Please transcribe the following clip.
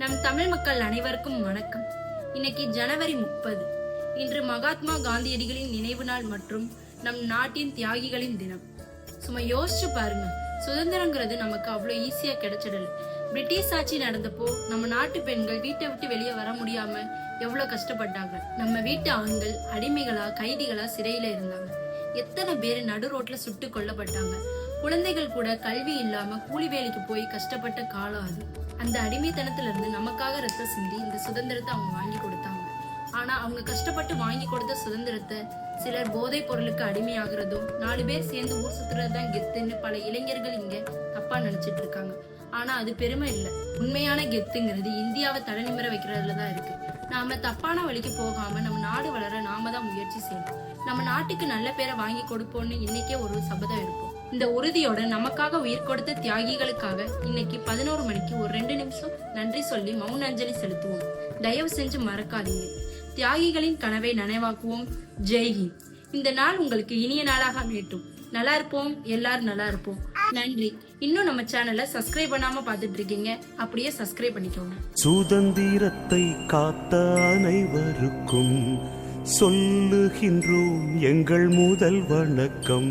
நம் தமிழ் மக்கள் அனைவருக்கும் வணக்கம். இன்னைக்கு ஜனவரி முப்பது. இன்று மகாத்மா காந்தியடிகளின் நினைவு நாள் மற்றும் நம் நாட்டின் தியாகிகளின் தினம். சும்மா யோசிச்சு பாருங்க. சுதந்திரங்கிறது நமக்கு அவ்வளோ ஈஸியா கிடைச்சிடல. பிரிட்டிஷ் ஆட்சி நடந்தப்போ நம்ம நாட்டு பெண்கள் வீட்டை விட்டு வெளியே வர முடியாம எவ்வளவு கஷ்டப்பட்டாங்க. நம்ம வீட்டு ஆண்கள் அடிமைகளா கைதிகளா சிறையில இருந்தாங்க. எத்தனை பேர் நடு ரோட்ல சுட்டு கொல்லப்பட்டாங்க? குழந்தைகள் கூட கல்வி இல்லாம கூலி வேலைக்கு போய் கஷ்டப்பட்ட காலம் அது. அந்த அடிமைத்தனத்துல இருந்து நமக்காக ரத்த சிந்தி இந்த சுதந்திரத்தை அவங்க வாங்கி கொடுத்தாங்க. ஆனா அவங்க கஷ்டப்பட்டு வாங்கி கொடுத்த சுதந்திரத்தை சிலர் போதைப் பொருளுக்கு அடிமையாகிறதும் நாலு பேர் சேர்ந்து ஊர் சுத்துறது தான் கெத்துன்னு பல இளைஞர்கள் இங்க தப்பா நினைச்சிட்டு இருக்காங்க. ஆனா அது பெருமை இல்லை. உண்மையான கெத்துங்கிறது இந்தியாவை தலைநிமிர வைக்கிறதுல தான் இருக்கு. நாம தப்பான வழிக்கு போகாம நம்ம நாடு வளர தான் முயற்சி செய்யணும். நம்ம நாட்டுக்கு நல்ல பேரை வாங்கி கொடுப்போம்னு இன்னைக்கே ஒரு சபதம் எடுப்போம். இந்த உறுதியோட நமக்காக உயிர் கொடுத்த தியாகிகளுக்காக இன்னைக்கு பதினோரு மணிக்கு ஒரு ரெண்டு நிமிஷம் நன்றி சொல்லி மௌன அஞ்சலி செலுத்துவோம். தயவு செஞ்சு மறக்காதீங்க. தியாகிகளின் கனவை நனைவாக்குவோம். ஜெய்ஹிந்த் இந்த நாள் உங்களுக்கு இனிய நாளாக அமையட்டும். நல்லா இருப்போம். எல்லாரும் நல்லா இருப்போம். நன்றி. இன்னும் நம்ம சேனலை சப்ஸ்கிரைப் பண்ணாம பார்த்துட்டு இருக்கீங்க அப்படியே சப்ஸ்கிரைப் பண்ணிக்கோங்க. சுதந்திரத்தை காத்த அனைவருக்கும் சொல்லுகின்றோம் எங்கள் முதல் வணக்கம்.